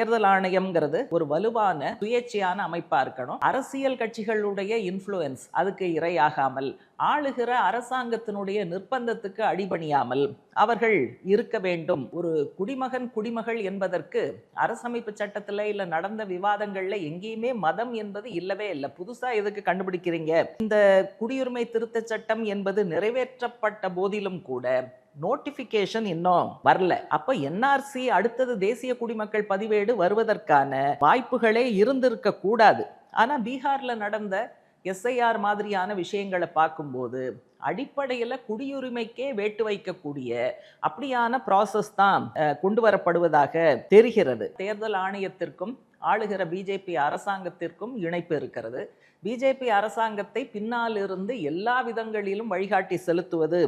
தேர்தல் ஆணையம்ங்கிறது ஒரு வலுவான சுயேட்சையான அமைப்பா இருக்கணும். அரசியல் கட்சிகளுடைய இன்ஃப்ளூயன்ஸ் அதுக்கு இரையாகாமல் ஆளுகிற அரசாங்கத்தினுடைய நிர்பந்தத்துக்கு அடிபணியாமல் அவர்கள் இருக்க வேண்டும். ஒரு குடிமகன் குடிமகள் என்பதற்கு அரசமைப்பு சட்டத்துல இல்ல நடந்த விவாதங்கள்ல எங்கேயுமே மதம் என்பது இல்லவே இல்லை. புதுசா எதுக்கு கண்டுபிடிக்கிறீங்க? இந்த குடியுரிமை திருத்த சட்டம் என்பது நிறைவேற்றப்பட்ட போதிலும் கூட நோட்டிபிகேஷன் இன்னும் வரல. அப்ப என்ஆர்சி அடுத்தது தேசிய குடிமக்கள் பதிவேடு வருவதற்கான வாய்ப்புகளே இருந்திருக்க கூடாது. ஆனா பீகார்ல நடந்த எஸ்ஐஆர் மாதிரியான விஷயங்களை பார்க்கும்போது அடிப்படையில் குடியுரிமைக்கே வேட்டு வைக்கக்கூடிய அப்படியான ப்ராசஸ் தான் அஹ், கொண்டு வரப்படுவதாக தெரிகிறது. தேர்தல் ஆணையத்திற்கும் ஆளுகிற பிஜேபி அரசாங்கத்திற்கும் இணைப்பு இருக்கிறது. பிஜேபி அரசாங்கத்தை பின்னால் இருந்து எல்லா விதங்களிலும் வழிகாட்டி செலுத்துவது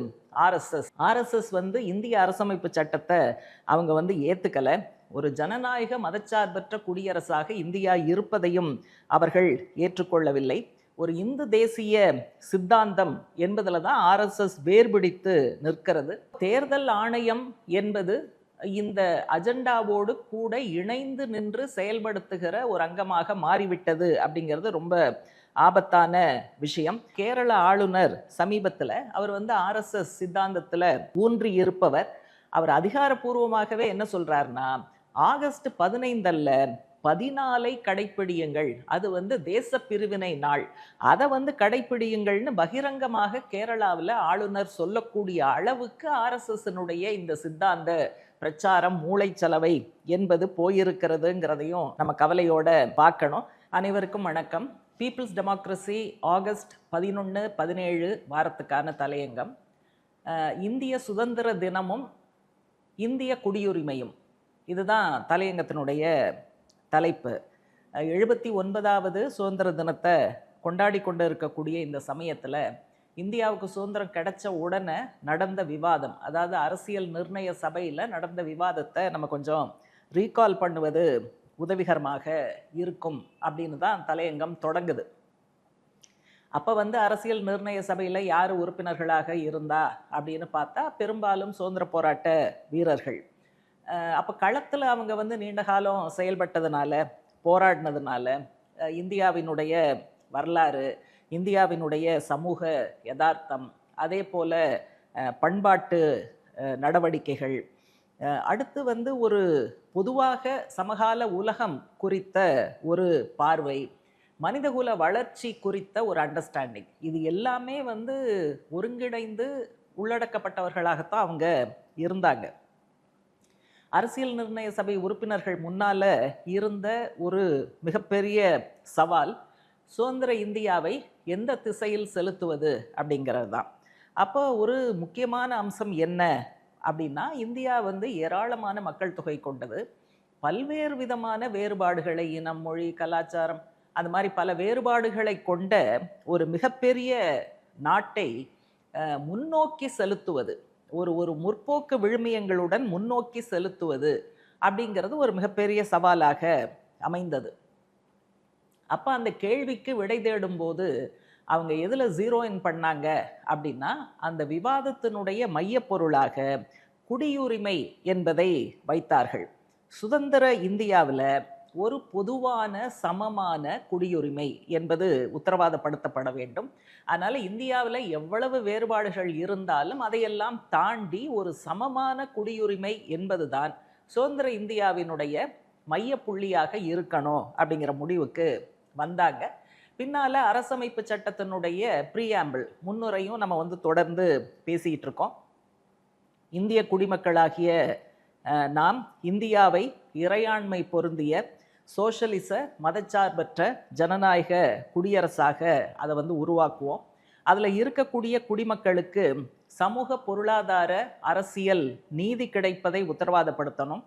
ஆர்எஸ்எஸ் ஆர்எஸ்எஸ் வந்து இந்திய அரசமைப்பு சட்டத்தை அவங்க வந்து ஏத்துக்கல. ஒரு ஜனநாயக மதச்சார்பற்ற குடியரசாக இந்தியா இருப்பதையும் அவர்கள் ஏற்றுக்கொள்ளவில்லை. ஒரு இந்து தேசிய சித்தாந்தம் என்பதில் தான் ஆர்எஸ்எஸ் வேர்பிடித்து நிற்கிறது. தேர்தல் ஆணையம் என்பது இந்த அஜெண்டாவோடு கூட இணைந்து நின்று செயல்படுத்துகிற ஒரு அங்கமாக மாறிவிட்டது அப்படிங்கிறது ரொம்ப ஆபத்தான விஷயம். கேரள ஆளுநர் சமீபத்தில் அவர் வந்து ஆர்எஸ்எஸ் சித்தாந்தத்தில் ஊன்றி இருப்பவர். அவர் அதிகாரப்பூர்வமாகவே என்ன சொல்றாருன்னா ஆகஸ்ட் பதினைந்தல்ல பதினாலை கடைப்பிடியுங்கள். அது வந்து தேச பிரிவினை நாள். அதை வந்து கடைப்பிடியுங்கள்னு பகிரங்கமாக கேரளாவில் ஆளுநர் சொல்லக்கூடிய அளவுக்கு ஆர்எஸ்எஸ்னுடைய இந்த சித்தாந்த பிரச்சாரம் மூளைச்சலவை என்பது போயிருக்கிறதுங்கிறதையும் நம்ம கவலையோட பார்க்கணும். அனைவருக்கும் வணக்கம். பீப்புள்ஸ் டெமோக்ரஸி ஆகஸ்ட் பதினொன்று பதினேழு வாரத்துக்கான தலையங்கம். இந்திய சுதந்திர தினமும் இந்திய குடியுரிமையும். இதுதான் தலையங்கத்தினுடைய தலைப்பு. எழுபத்தி ஒன்பதாவது சுதந்திர தினத்தை கொண்டாடி கொண்டு இருக்கக்கூடிய இந்த சமயத்தில் இந்தியாவுக்கு சுதந்திரம் கிடைச்ச உடனே நடந்த விவாதம் அதாவது அரசியல் நிர்ணய சபையில் நடந்த விவாதத்தை நம்ம கொஞ்சம் ரீகால் பண்ணுவது உதவிகரமாக இருக்கும் அப்படின்னு தான் தலையங்கம் தொடங்குது. அப்போ வந்து அரசியல் நிர்ணய சபையில் யார் உறுப்பினர்களாக இருந்தா அப்படின்னு பார்த்தா பெரும்பாலும் சுதந்திர போராட்ட வீரர்கள். அப்போ களத்தில் அவங்க வந்து நீண்ட காலம் செயல்பட்டதுனால போராடினதுனால இந்தியாவினுடைய வரலாறு இந்தியாவினுடைய சமூக யதார்த்தம் அதே போல் பண்பாட்டு நடவடிக்கைகள். அடுத்து வந்து ஒரு பொதுவாக சமகால உலகம் குறித்த ஒரு பார்வை மனிதகுல வளர்ச்சி குறித்த ஒரு அண்டர்ஸ்டாண்டிங் இது எல்லாமே வந்து ஒருங்கிணைந்து உள்ளடக்கப்பட்டவர்களாகத்தான் அவங்க இருந்தாங்க. அரசியல் நிர்ணய சபை உறுப்பினர்கள் முன்னால் இருந்த ஒரு மிகப்பெரிய சவால் சுதந்திர இந்தியாவை எந்த திசையில் செலுத்துவது அப்படிங்கிறது தான் அப்போ ஒரு முக்கியமான அம்சம் என்ன அப்படின்னா இந்தியா வந்து ஏராளமான மக்கள் தொகை கொண்டது. பல்வேறு விதமான வேறுபாடுகளை இனம் மொழி கலாச்சாரம் அந்த மாதிரி பல வேறுபாடுகளை கொண்ட ஒரு மிகப்பெரிய நாட்டை முன்னோக்கி செலுத்துவது. ஒரு ஒரு முற்போக்கு விழுமியங்களுடன் முன்னோக்கி செலுத்துவது அப்படிங்கிறது ஒரு மிகப்பெரிய சவாலாக அமைந்தது. அப்போ அந்த கேள்விக்கு விடை தேடும்போது அவங்க எதில் ஜீரோ பண்ணாங்க அப்படின்னா அந்த விவாதத்தினுடைய மையப்பொருளாக குடியுரிமை என்பதை வைத்தார்கள். சுதந்திர இந்தியாவில் ஒரு பொதுவான சமமான குடியுரிமை என்பது உத்தரவாதப்படுத்தப்பட வேண்டும். அதனால் இந்தியாவில் எவ்வளவு வேறுபாடுகள் இருந்தாலும் அதையெல்லாம் தாண்டி ஒரு சமமான குடியுரிமை என்பதுதான் சுதந்திர இந்தியாவினுடைய மையப்புள்ளியாக இருக்கணும் அப்படிங்கிற முடிவுக்கு வந்தாங்க. பின்னால் அரசமைப்பு சட்டத்தினுடைய ப்ரீஆம்பிள் முன்னுரையும் நம்ம வந்து தொடர்ந்து பேசிகிட்டு இருக்கோம். இந்திய குடிமக்களாகிய நாம் இந்தியாவை இறையாண்மை பொருந்திய சோஷலிச மதச்சார்பற்ற ஜனநாயக குடியரசாக அதை வந்து உருவாக்குவோம். அதில் இருக்கக்கூடிய குடிமக்களுக்கு சமூக பொருளாதார அரசியல் நீதி கிடைப்பதை உத்தரவாதப்படுத்தணும்.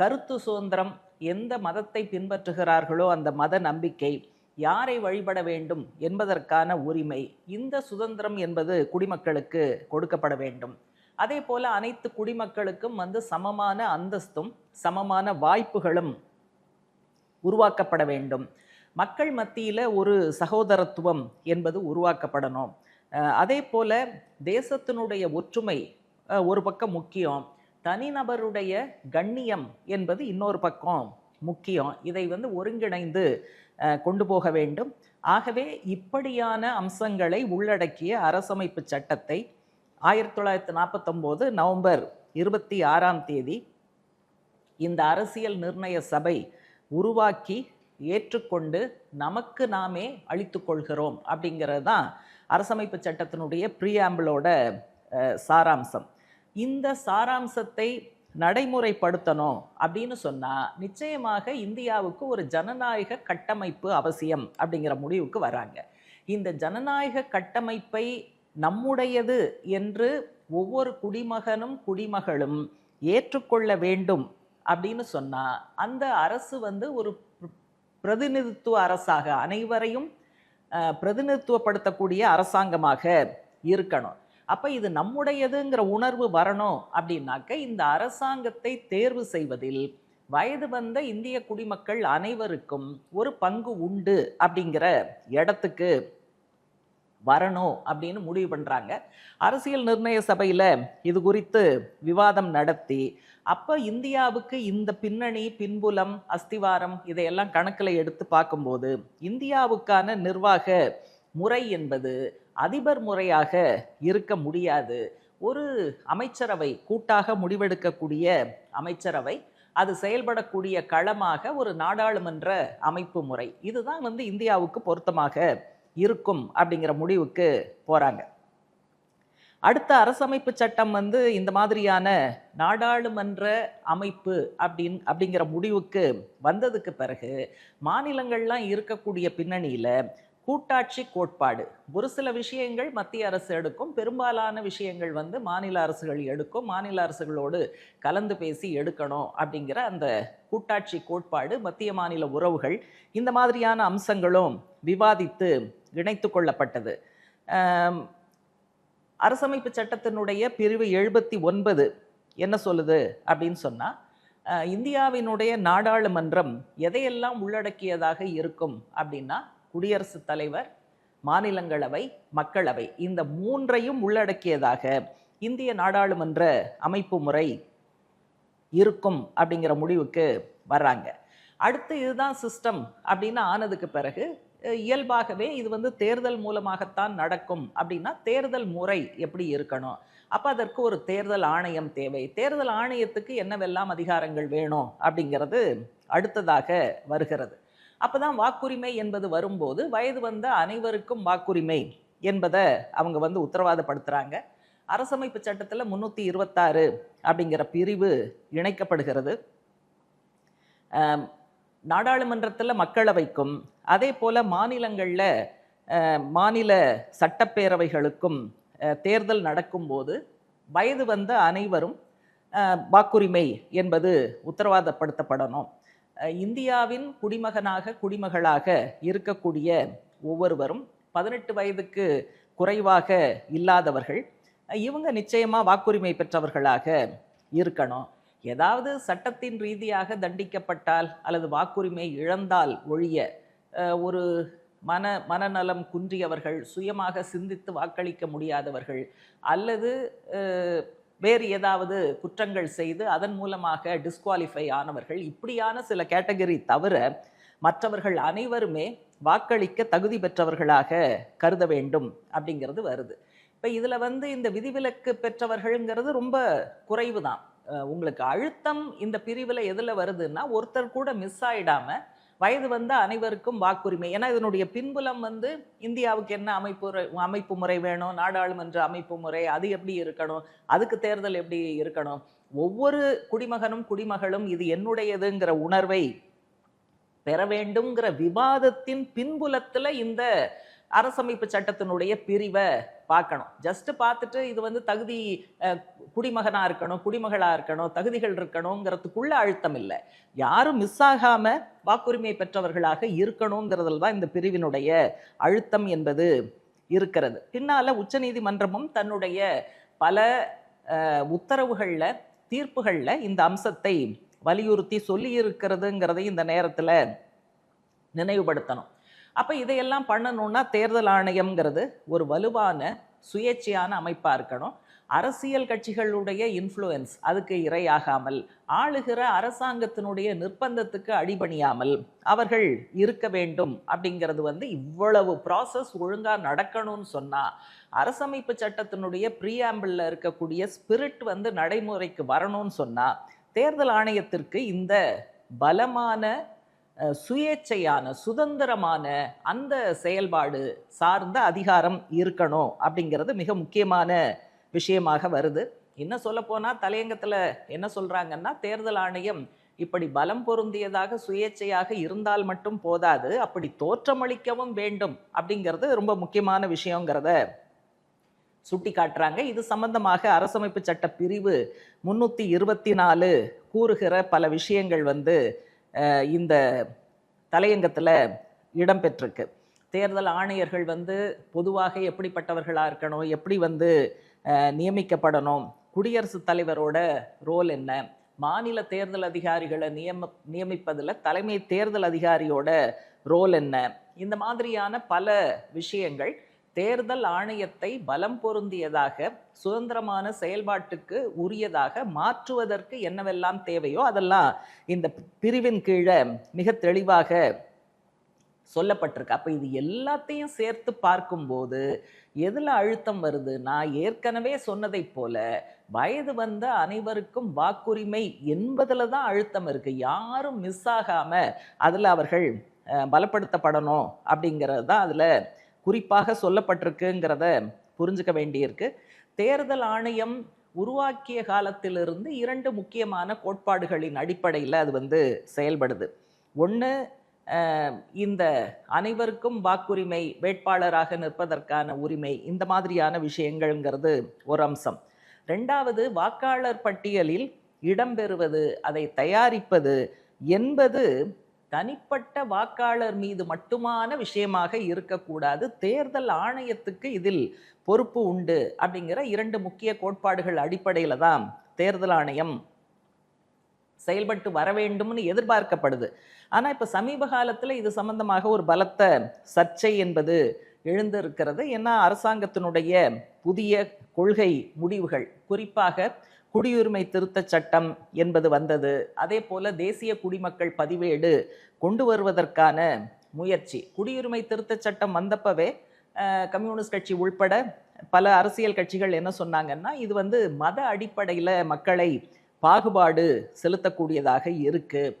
கருத்து சுதந்திரம் எந்த மதத்தை பின்பற்றுகிறார்களோ அந்த மத நம்பிக்கை யாரை வழிபட வேண்டும் என்பதற்கான உரிமை இந்த சுதந்திரம் என்பது குடிமக்களுக்கு கொடுக்கப்பட வேண்டும். அதே போல அனைத்து குடிமக்களுக்கும் வந்து சமமான அந்தஸ்தும் சமமான வாய்ப்புகளும் உருவாக்கப்பட வேண்டும். மக்கள் மத்தியில் ஒரு சகோதரத்துவம் என்பது உருவாக்கப்படணும். அதே போல தேசத்தினுடைய ஒற்றுமை ஒரு பக்கம் முக்கியம். தனிநபருடைய கண்ணியம் என்பது இன்னொரு பக்கம் முக்கியம். இதை வந்து ஒருங்கிணைந்து கொண்டு போக வேண்டும். ஆகவே இப்படியான அம்சங்களை உள்ளடக்கிய அரசமைப்பு சட்டத்தை ஆயிரத்தி தொள்ளாயிரத்தி நாற்பத்தொம்போது நவம்பர் இருபத்தி ஆறாம் தேதி இந்த அரசியல் நிர்ணய சபை உருவாக்கி ஏற்றுக்கொண்டு நமக்கு நாமே அழித்து கொள்கிறோம் அப்படிங்கிறது தான் அரசமைப்பு சட்டத்தினுடைய ப்ரீஆம்பிளோட சாராம்சம். இந்த சாராம்சத்தை நடைமுறைப்படுத்தணும் அப்படின்னு சொன்னால் நிச்சயமாக இந்தியாவுக்கு ஒரு ஜனநாயக கட்டமைப்பு அவசியம் அப்படிங்கிற முடிவுக்கு வராங்க. இந்த ஜனநாயக கட்டமைப்பை நம்முடையது என்று ஒவ்வொரு குடிமகனும் குடிமகளும் ஏற்றுக்கொள்ள வேண்டும் அப்படின்னு சொன்னால் அந்த அரசு வந்து ஒரு பிரதிநிதித்துவ அரசாக அனைவரையும் பிரதிநிதித்துவப்படுத்தக்கூடிய அரசாங்கமாக இருக்கணும். அப்போ இது நம்முடையதுங்கிற உணர்வு வரணும் அப்படின்னாக்க இந்த அரசாங்கத்தை தேர்வு செய்வதில் வயது வந்த இந்திய குடிமக்கள் அனைவருக்கும் ஒரு பங்கு உண்டு அப்படிங்கிற இடத்துக்கு வரணும் அப்படின்னு முடிவு பண்ணுறாங்க அரசியல் நிர்ணய சபையில் இது குறித்து விவாதம் நடத்தி அப்போ இந்தியாவுக்கு இந்த பின்னணி பின்புலம் அஸ்திவாரம் இதையெல்லாம் கணக்கில் எடுத்து பார்க்கும்போது இந்தியாவுக்கான நிர்வாக முறை என்பது அதிபர் முறையாக இருக்க முடியாது. ஒரு அமைச்சரவை கூட்டாக முடிவெடுக்கக்கூடிய அமைச்சரவை அது செயல்படக்கூடிய களமாக ஒரு நாடாளுமன்ற அமைப்பு முறை. இதுதான் வந்து இந்தியாவுக்கு பொருத்தமாக இருக்கும் அப்படிங்கிற முடிவுக்கு போகிறாங்க அடுத்த அரசமைப்பு சட்டம் வந்து இந்த மாதிரியான நாடாளுமன்ற அமைப்பு அப்படின் அப்படிங்கிற முடிவுக்கு வந்ததுக்கு பிறகு மாநிலங்கள்லாம் இருக்கக்கூடிய பின்னணியில் கூட்டாட்சி கோட்பாடு. ஒரு சில விஷயங்கள் மத்திய அரசு எடுக்கும் பெரும்பாலான விஷயங்கள் வந்து மாநில அரசுகள் எடுக்கும் மாநில அரசுகளோடு கலந்து பேசி எடுக்கணும் அப்படிங்கிற அந்த கூட்டாட்சி கோட்பாடு மத்திய மாநில உறவுகள் இந்த மாதிரியான அம்சங்களும் விவாதித்து இணைத்து கொள்ளப்பட்டது. அரசமைப்பு சட்டத்தினுடைய பிரிவு எழுபத்தி ஒன்பது என்ன சொல்லுது அப்படின்னு சொன்னால் இந்தியாவினுடைய நாடாளுமன்றம் எதையெல்லாம் உள்ளடக்கியதாக இருக்கும் அப்படின்னா குடியரசுத் தலைவர் மாநிலங்களவை மக்களவை இந்த மூன்றையும் உள்ளடக்கியதாக இந்திய நாடாளுமன்ற அமைப்பு முறை இருக்கும் அப்படிங்கிற முடிவுக்கு வர்றாங்க. அடுத்து இதுதான் சிஸ்டம் அப்படின்னு ஆனதுக்கு பிறகு இயல்பாகவே இது வந்து தேர்தல் மூலமாகத்தான் நடக்கும் அப்படின்னா தேர்தல் முறை எப்படி இருக்கணும்? அப்போ அதற்கு ஒரு தேர்தல் ஆணையம் தேவை. தேர்தல் ஆணையத்துக்கு என்னவெல்லாம் அதிகாரங்கள் வேணும் அப்படிங்கிறது அடுத்ததாக வருகிறது. அப்பதான் வாக்குரிமை என்பது வரும்போது வயது வந்த அனைவருக்கும் வாக்குரிமை என்பதை அவங்க வந்து உத்தரவாதப்படுத்துகிறாங்க அரசமைப்பு சட்டத்தில் முன்னூற்றி இருபத்தாறு அப்படிங்கிற பிரிவு இணைக்கப்படுகிறது. நாடாளுமன்றத்தில் மக்களவைக்கும் அதே போல் மாநிலங்களில் மாநில சட்டப்பேரவைகளுக்கும் தேர்தல் நடக்கும்போது வயது வந்த அனைவரும் வாக்குரிமை என்பது உத்தரவாதப்படுத்தப்படணும். இந்தியாவின் குடிமகனாக குடிமகளாக இருக்கக்கூடிய ஒவ்வொருவரும் பதினெட்டு வயதுக்கு குறைவாக இல்லாதவர்கள். இவங்க நிச்சயமாக வாக்குரிமை பெற்றவர்களாக இருக்கணும். ஏதாவது சட்டத்தின் ரீதியாக தண்டிக்கப்பட்டால் அல்லது வாக்குரிமை இழந்தால் ஒழிய ஒரு மன மனநலம் குன்றியவர்கள் சுயமாக சிந்தித்து வாக்களிக்க முடியாதவர்கள் அல்லது வேறு ஏதாவது குற்றங்கள் செய்து அதன் மூலமாக டிஸ்குவாலிஃபை ஆனவர்கள் இப்படியான சில கேட்டகரி தவிர மற்றவர்கள் அனைவருமே வாக்களிக்க தகுதி பெற்றவர்களாக கருத வேண்டும் அப்படிங்கிறது வருது. இப்போ இதில் வந்து இந்த விதிவிலக்கு பெற்றவர்கள்ங்கிறது ரொம்ப குறைவு தான் உங்களுக்கு அழுத்தம் இந்த பிரிவில் எதில் வருதுன்னா ஒருத்தர் கூட மிஸ் ஆகிடாமல் வயது வந்த அனைவருக்கும் வாக்குரிமை. ஏன்னா இதனுடைய பின்புலம் வந்து இந்தியாவுக்கு என்ன அமைப்பு அமைப்பு முறை வேணும் நாடாளுமன்ற அமைப்பு முறை அது எப்படி இருக்கணும் அதுக்கு தேர்தல் எப்படி இருக்கணும். ஒவ்வொரு குடிமகனும் குடிமகளும் இது என்னுடையதுங்கிற உணர்வை பெற வேண்டும்ங்கிற விவாதத்தின் பின்புலத்தில் இந்த அரசமைப்பு சட்டத்தினுடைய பிரிவை பார்க்கணும். ஜஸ்ட் பார்த்துட்டு இது வந்து தகுதி குடிமகனாக இருக்கணும் குடிமகளாக இருக்கணும் தகுதிகள் இருக்கணுங்கிறதுக்குள்ள அழுத்தம் இல்லை. யாரும் மிஸ் ஆகாம வாக்குரிமை பெற்றவர்களாக இருக்கணுங்கிறதுல தான் இந்த பிரிவினுடைய அழுத்தம் என்பது இருக்கிறது. பின்னால உச்சநீதிமன்றமும் தன்னுடைய பல உத்தரவுகளில் தீர்ப்புகளில் இந்த அம்சத்தை வலியுறுத்தி சொல்லி இருக்கிறதுங்கிறதையும் இந்த நேரத்தில் நினைவுபடுத்தணும். அப்போ இதையெல்லாம் பண்ணணும்னா தேர்தல் ஆணையம்ங்கிறது ஒரு வலுவான சுயேட்சையான அமைப்பாக இருக்கணும். அரசியல் கட்சிகளுடைய இன்ஃப்ளூயன்ஸ் அதுக்கு இரையாகாமல் ஆளுகிற அரசாங்கத்தினுடைய நிர்பந்தத்துக்கு அடிபணியாமல் அவர்கள் இருக்க வேண்டும் அப்படிங்கிறது வந்து இவ்வளவு ப்ராசஸ் ஒழுங்காக நடக்கணும்னு சொன்னால் அரசமைப்பு சட்டத்தினுடைய ப்ரீஆம்பிளில் இருக்கக்கூடிய ஸ்பிரிட் வந்து நடைமுறைக்கு வரணும்னு சொன்னால் தேர்தல் ஆணையத்திற்கு இந்த பலமான சுயேச்சையான சுதந்திரமான அந்த செயல்பாடு சார்ந்த அதிகாரம் இருக்கணும் அப்படிங்கிறது மிக முக்கியமான விஷயமாக வருது. என்ன சொல்ல தலையங்கத்தில் என்ன சொல்கிறாங்கன்னா தேர்தல் ஆணையம் இப்படி பலம் பொருந்தியதாக சுயேச்சையாக இருந்தால் மட்டும் போதாது அப்படி தோற்றமளிக்கவும் வேண்டும் அப்படிங்கிறது ரொம்ப முக்கியமான விஷயங்கிறத சுட்டி காட்டுறாங்க இது சம்பந்தமாக அரசமைப்பு சட்ட பிரிவு முன்னூற்றி இருபத்தி நாலு கூறுகிற பல விஷயங்கள் வந்து இந்த தலையங்கத்தில் இடம்பெற்றிருக்கு தேர்தல் ஆணையர்கள் வந்து பொதுவாக எப்படிப்பட்டவர்களாக இருக்கணும் எப்படி வந்து நியமிக்கப்படணும் குடியரசுத் தலைவரோட ரோல் என்ன மாநில தேர்தல் அதிகாரிகளை நியம நியமிப்பதில் தலைமை தேர்தல் அதிகாரியோட ரோல் என்ன இந்த மாதிரியான பல விஷயங்கள் தேர்தல் ஆணையத்தை பலம் பொருந்தியதாக சுதந்திரமான செயல்பாட்டுக்கு உரியதாக மாற்றுவதற்கு என்னவெல்லாம் தேவையோ அதெல்லாம் இந்த பிரிவின் கீழே மிக தெளிவாக சொல்லப்பட்டிருக்கு. அப்போ இது எல்லாத்தையும் சேர்த்து பார்க்கும்போது எதில் அழுத்தம் வருது? நான் ஏற்கனவே சொன்னதைப் போல வயது வந்த அனைவருக்கும் வாக்குரிமை என்பதில் தான் அழுத்தம் இருக்குது யாரும் மிஸ் ஆகாமல் அதில் அவர்கள் பலப்படுத்தப்படணும் அப்படிங்கிறது தான் அதில் குறிப்பாக சொல்லப்பட்டிருக்குங்கிறத புரிஞ்சுக்க வேண்டியிருக்கு. தேர்தல் ஆணையம் உருவாக்கிய காலத்திலிருந்து இரண்டு முக்கியமான கோட்பாடுகளின் அடிப்படையில் அது வந்து செயல்படுது. ஒன்று இந்த அனைவருக்கும் வாக்குரிமை வேட்பாளராக நிற்பதற்கான உரிமை இந்த மாதிரியான விஷயங்கள்ங்கிறது ஒரு அம்சம். ரெண்டாவது வாக்காளர் பட்டியலில் இடம்பெறுவது அதை தயாரிப்பது என்பது தனிப்பட்ட வாக்காளர் மீது மட்டுமான விஷயமாக இருக்கக்கூடாது. தேர்தல் ஆணையத்துக்கு இதில் பொறுப்பு உண்டு அப்படிங்கிற இரண்டு முக்கிய கோட்பாடுகள் அடிப்படையில் தான் தேர்தல் ஆணையம் செயல்பட்டு வர வேண்டும்னு எதிர்பார்க்கப்படுது. ஆனால் இப்போ சமீப காலத்தில் இது சம்பந்தமாக ஒரு பலத்த சர்ச்சை என்பது எழுந்திருக்கிறது. ஏன்னா அரசாங்கத்தினுடைய புதிய கொள்கை முடிவுகள் குறிப்பாக குடியுரிமை திருத்தச் சட்டம் என்பது வந்தது. அதே போல தேசிய குடிமக்கள் பதிவேடு கொண்டு வருவதற்கான முயற்சி. குடியுரிமை திருத்தச் சட்டம் வந்தப்பவே கம்யூனிஸ்ட் கட்சி உள்பட பல அரசியல் கட்சிகள் என்ன சொன்னாங்கன்னா இது வந்து மத அடிப்படையில் மக்களை பாகுபாடு செலுத்தக்கூடியதாக இருக்குது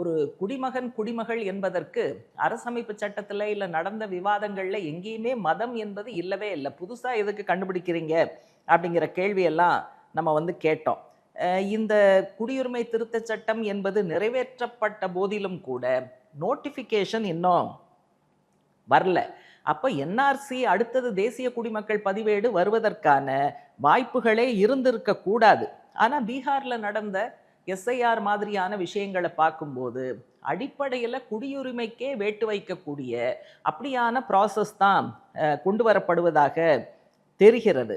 ஒரு குடிமகன் குடிமகள் என்பதற்கு அரசமைப்பு சட்டத்தில் இல்லை நடந்த விவாதங்களில் எங்கேயுமே மதம் என்பது இல்லவே இல்லை. புதுசாக எதுக்கு கண்டுபிடிக்கிறீங்க? அப்படிங்கிற கேள்வியெல்லாம் நம்ம வந்து கேட்டோம். இந்த குடியுரிமை திருத்தச் சட்டம் என்பது நிறைவேற்றப்பட்ட போதிலும் கூட நோட்டிஃபிகேஷன் இன்னும் வரல. அப்போ என்ஆர்சி அடுத்தது தேசிய குடிமக்கள் பதிவேடு வருவதற்கான வாய்ப்புகளே இருந்திருக்க கூடாது. ஆனால் பீகாரில் நடந்த எஸ்ஐஆர் மாதிரியான விஷயங்களை பார்க்கும்போது அடிப்படையில் குடியுரிமைக்கே வேட்டு வைக்கக்கூடிய அப்படியான ப்ராசஸ் தான் கொண்டு வரப்படுவதாக தெரிகிறது.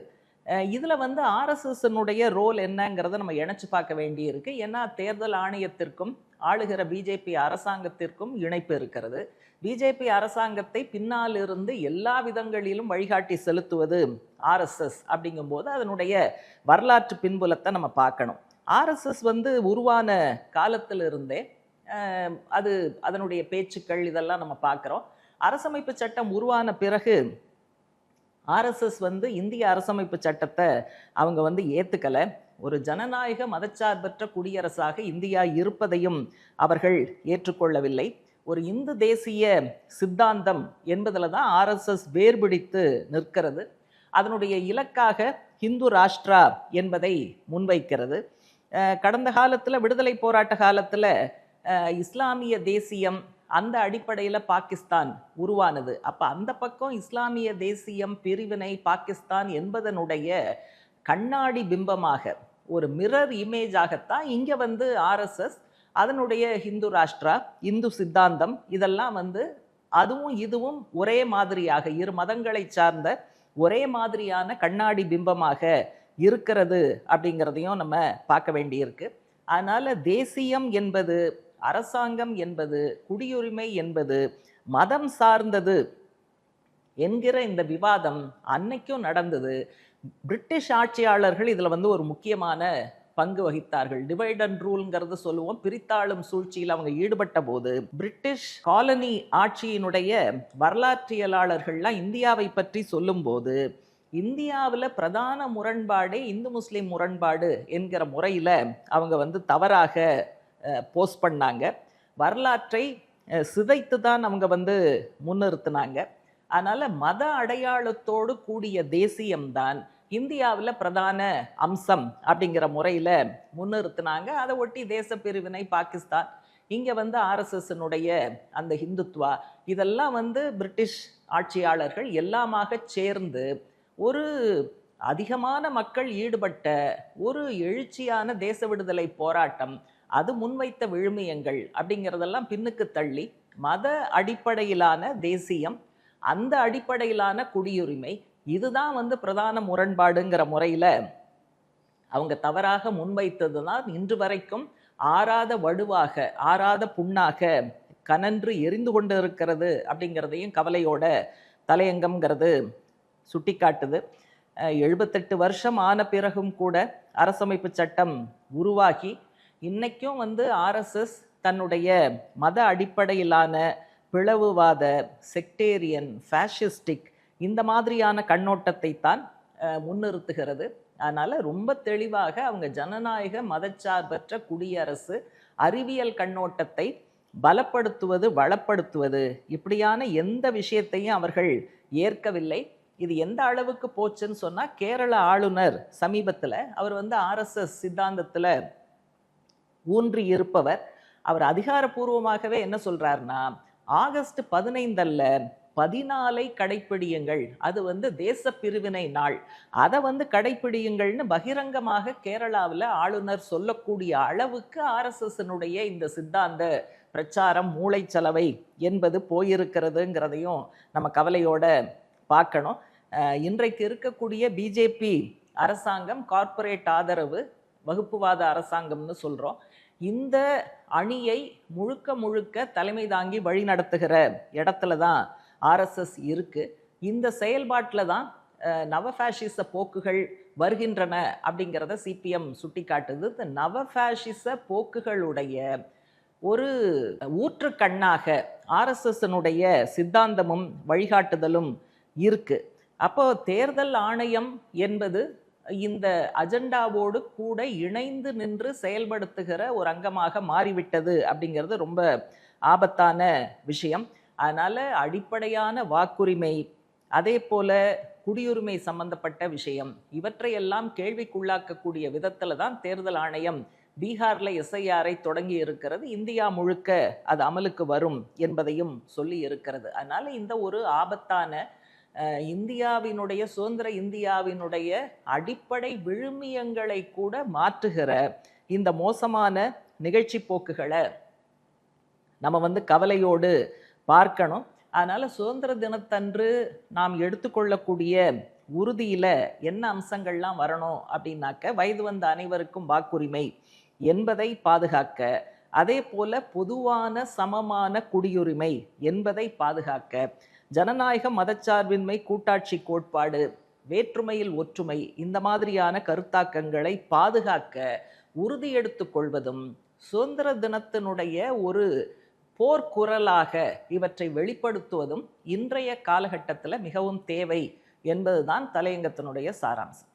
இதில் வந்து ஆர்எஸ்எஸ்னுடைய ரோல் என்னங்கிறத நம்ம இணைச்சு பார்க்க வேண்டியிருக்கு. ஏன்னா தேர்தல் ஆணையத்திற்கும் ஆளுகிற பிஜேபி அரசாங்கத்திற்கும் இணைப்பு இருக்கிறது. பிஜேபி அரசாங்கத்தை பின்னால் இருந்து எல்லா விதங்களிலும் வழிகாட்டி செலுத்துவது ஆர்எஸ்எஸ் அப்படிங்கும்போது அதனுடைய வரலாற்று பின்புலத்தை நம்ம பார்க்கணும். ஆர்எஸ்எஸ் வந்து உருவான காலத்திலிருந்தே அது அதனுடைய பேச்சுக்கள் இதெல்லாம் நம்ம பார்க்குறோம். அரசமைப்பு சட்டம் உருவான பிறகு ஆர்எஸ்எஸ் வந்து இந்திய அரசமைப்பு சட்டத்தை அவங்க வந்து ஏற்றுக்கலை ஒரு ஜனநாயக மதச்சார்பற்ற குடியரசாக இந்தியா இருப்பதையும் அவர்கள் ஏற்றுக்கொள்ளவில்லை. ஒரு இந்து தேசிய சித்தாந்தம் என்பதில் தான் ஆர்எஸ்எஸ் வேர்பிடித்து நிற்கிறது. அதனுடைய இலக்காக ஹிந்து ராஷ்டிரா என்பதை முன்வைக்கிறது. கடந்த காலத்தில் விடுதலை போராட்ட காலத்தில் இஸ்லாமிய தேசியம் அந்த அடிப்படையில் பாகிஸ்தான் உருவானது. அப்போ அந்த பக்கம் இஸ்லாமிய தேசியம் பிரிவினை பாகிஸ்தான் என்பதனுடைய கண்ணாடி பிம்பமாக ஒரு மிரர் இமேஜாகத்தான் இங்கே வந்து ஆர்எஸ்எஸ் அதனுடைய ஹிந்து ராஷ்டிரா இந்து சித்தாந்தம் இதெல்லாம் வந்து அதுவும் இதுவும் ஒரே மாதிரியாக இரு மதங்களை சார்ந்த ஒரே மாதிரியான கண்ணாடி பிம்பமாக இருக்கிறது அப்படிங்கிறதையும் நம்ம பார்க்க வேண்டியிருக்கு. அதனால் தேசியம் என்பது அரசாங்கம் என்பது குடியுரிமை என்பது மதம் சார்ந்தது என்கிற இந்த விவாதம் அன்னைக்கும் நடந்தது. பிரிட்டிஷ் ஆட்சியாளர்கள் இதில் வந்து ஒரு முக்கியமான பங்கு வகித்தார்கள். டிவைட் அண்ட் ரூல்ங்கிறது சொல்லுவோம். பிரித்தாளும் சூழ்ச்சியில் அவங்க ஈடுபட்ட போது பிரிட்டிஷ் காலனி ஆட்சியினுடைய வரலாற்றியலாளர்கள்லாம் இந்தியாவை பற்றி சொல்லும்போது இந்தியாவில் பிரதான முரண்பாடே இந்து முஸ்லீம் முரண்பாடு என்கிற முறையில் அவங்க வந்து தவறாக போஸ்ட் பண்ணாங்க. வரலாற்றை சிதைத்து தான் அவங்க வந்து முன்னிறுத்தினாங்க. அதனால் மத அடையாளத்தோடு கூடிய தேசியம்தான் இந்தியாவில் பிரதான அம்சம் அப்படிங்கிற முறையில் முன்னிறுத்தினாங்க. அதை ஒட்டி தேச பிரிவினை பாகிஸ்தான் இங்கே வந்து ஆர்எஸ்எஸ்னுடைய அந்த ஹிந்துத்வா இதெல்லாம் வந்து பிரிட்டிஷ் ஆட்சியாளர்கள் எல்லாமாக சேர்ந்து ஒரு அதிகமான மக்கள் ஈடுபட்ட ஒரு எழுச்சியான தேச விடுதலை போராட்டம் அது முன்வைத்த விழுமியங்கள் அப்படிங்கிறதெல்லாம் பின்னுக்கு தள்ளி மத அடிப்படையிலான தேசியம் அந்த அடிப்படையிலான குடியுரிமை இதுதான் வந்து பிரதான முரண்பாடுங்கிற முறையில் அவங்க தவறாக முன்வைத்தது தான் இன்று வரைக்கும் ஆறாத வடுவாக ஆறாத புண்ணாக கனன்று எரிந்து கொண்டு இருக்கிறது அப்படிங்கிறதையும் கவலையோட தலையங்கம்ங்கிறது சுட்டிக்காட்டுது. எழுபத்தெட்டு வருஷம் ஆன பிறகும் கூட அரசமைப்பு சட்டம் உருவாகி இன்றைக்கும் வந்து ஆர்எஸ்எஸ் தன்னுடைய மத அடிப்படையிலான பிளவுவாத செக்டேரியன் ஃபேஷிஸ்டிக் இந்த மாதிரியான கண்ணோட்டத்தை தான் முன்னிறுத்துகிறது. அதனால் ரொம்ப தெளிவாக அவங்க ஜனநாயக மதச்சார்பற்ற குடியரசு அறிவியல் கண்ணோட்டத்தை பலப்படுத்துவது வளப்படுத்துவது இப்படியான எந்த விஷயத்தையும் அவர்கள் ஏற்கவில்லை. இது எந்த அளவுக்கு போச்சுன்னு சொன்னால் கேரள ஆளுநர் சமீபத்தில் அவர் வந்து ஆர்எஸ்எஸ் சித்தாந்தத்தில் ஊன்றி இருப்பவர் அவர் அதிகாரப்பூர்வமாகவே என்ன சொல்கிறாருன்னா ஆகஸ்ட் பதினைந்தல்ல பதினாலை கடைப்பிடியுங்கள். அது வந்து தேச பிரிவினை நாள். அதை வந்து கடைப்பிடியுங்கள்னு பகிரங்கமாக கேரளாவில் ஆளுநர் சொல்லக்கூடிய அளவுக்கு ஆர்எஸ்எஸ்னுடைய இந்த சித்தாந்த பிரச்சாரம் மூளைச்சலவை என்பது போயிருக்கிறதுங்கிறதையும் நம்ம கவலையோட பார்க்கணும். இன்றைக்கு இருக்கக்கூடிய பிஜேபி அரசாங்கம் கார்ப்பரேட் ஆதரவு வகுப்புவாத அரசாங்கம்னு சொல்கிறோம் இந்த அணியை முழுக்க முழுக்க தலைமை தாங்கி வழி நடத்துகிற இடத்துல தான் ஆர்எஸ்எஸ் இருக்குது இந்த செயல்பாட்டில் தான் நவஃபேஷிச போக்குகள் வருகின்றன அப்படிங்கிறத சிபிஎம் சுட்டிக்காட்டுது. இந்த நவஃபேஷிச போக்குகளுடைய ஒரு ஊற்று கண்ணாக ஆர்எஸ்எஸ்னுடைய சித்தாந்தமும் வழிகாட்டுதலும் இருக்குது அப்போ தேர்தல் ஆணையம் என்பது இந்த அஜெண்டாவோடு கூட இணைந்து நின்று செயல்படுத்துகிற ஒரு அங்கமாக மாறிவிட்டது அப்படிங்கிறது ரொம்ப ஆபத்தான விஷயம். அதனால் அடிப்படையான வாக்குரிமை அதே போல் குடியுரிமை சம்பந்தப்பட்ட விஷயம் இவற்றையெல்லாம் கேள்விக்குள்ளாக்கக்கூடிய விதத்தில் தான் தேர்தல் ஆணையம் பீகாரில் எஸ்ஐஆரை தொடங்கி இருக்கிறது. இந்தியா முழுக்க அது அமலுக்கு வரும் என்பதையும் சொல்லி இருக்கிறது. அதனால் இந்த ஒரு ஆபத்தான இந்தியாவினுடைய சுதந்திர இந்தியாவினுடைய அடிப்படை விழுமியங்களை கூட மாற்றுகிற இந்த மோசமான நிகழ்ச்சி போக்குகளை நம்ம வந்து கவலையோடு பார்க்கணும். அதனால் சுதந்திர தினத்தன்று நாம் எடுத்துக்கொள்ளக்கூடிய உறுதியில் என்ன அம்சங்கள்லாம் வரணும் அப்படின்னாக்க வயது வந்த அனைவருக்கும் வாக்குரிமை என்பதை பாதுகாக்க அதே போல பொதுவான சமமான குடியுரிமை என்பதை பாதுகாக்க ஜனநாயக மதச்சார்பின்மை கூட்டாட்சி கோட்பாடு வேற்றுமையில் ஒற்றுமை இந்த மாதிரியான கருத்தாக்கங்களை பாதுகாக்க உறுதி கொள்வதும் சுதந்திர தினத்தினுடைய ஒரு போர்க்குரலாக இவற்றை வெளிப்படுத்துவதும் இன்றைய காலகட்டத்தில் மிகவும் தேவை என்பதுதான் தலையங்கத்தினுடைய சாராம்சம்.